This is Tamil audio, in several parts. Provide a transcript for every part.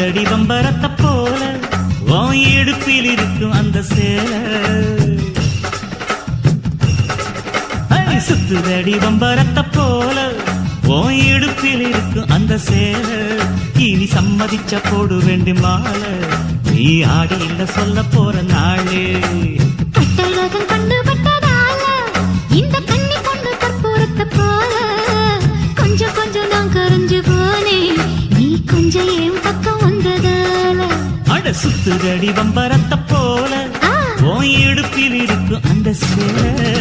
அஞ்சடி பம்பரத்தை போல வாய் எடுப்பில் இருக்கும் அந்த சேலை. சுத்துதடி பம்பரத்தை போல ஓய் இடுப்பில் இருக்கும் அந்த சேலை. இனி சம்மதிச்ச போடு ரெண்டு மாலை. நீ ஆடி இல்ல சொல்ல போற நாளே. சுத்துதடி வம்பரத்த போல உன் இடுப்பில் இருக்கும் அந்த சேல.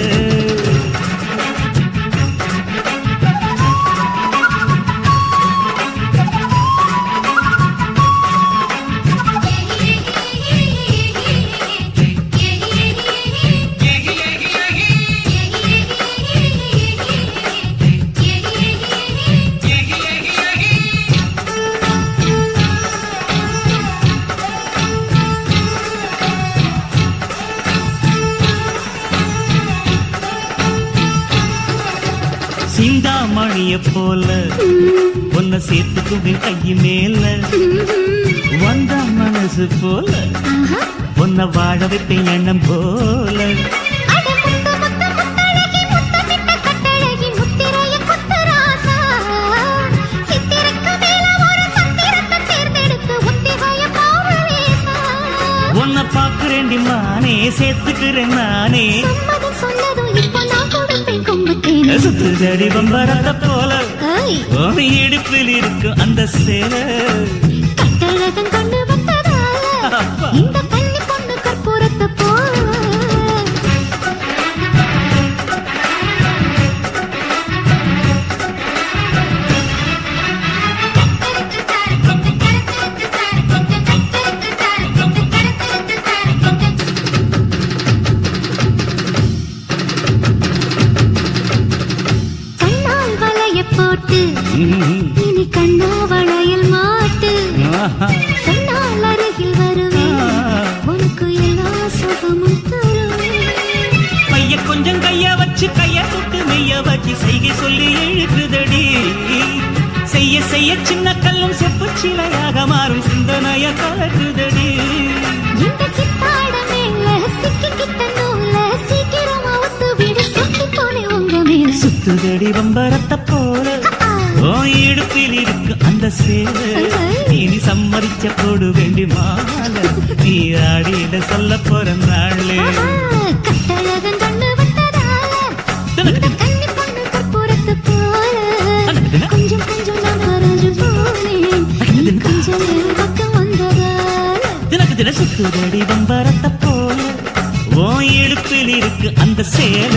சிந்தாமணிய போல. உன்னை சேர்த்துக்குவே கையி மேல. வந்த மனசு போல. உன்னை வாழ வைப்பேன் எண்ணம் போல. அட முத்து முத்து முத்தழகி முத்தமிட்ட கொம்புத்தேனே. சுத்துதடி வம்பரத்த போல. இடுப்பில் இருக்கும் அந்த சேல. இனி கண்ணா வளையல் மாட்டு. சொன்னால் அருகில் வருவேன். உனக்கு எல்லா சுகமும் பைய கொஞ்சம் கைய வச்சு கைய தொட்டு மெய்ய வச்சு செய்கை சொல்லி எழுதுதடி செய்ய செய்ய சின்ன கல்லும் செப்பு சிலையாக மாறும் சிந்தனைய கலக்குதடி இந்த சித்தாட மேல. அந்த சேல இனி சம்மதிச்ச போடு வேண்டி மாலை. நீ ஆடியிட சொல்ல போற நாளே. கொஞ்சம் கொஞ்சம் நான் மறைஞ்சு போனேன். நீ கொஞ்சம் என் பக்கம் வந்ததால. தினக்கு தின சுத்துதடி வம்பரத்த போல. ஓ இடுப்பில் இருக்கு அந்த சேல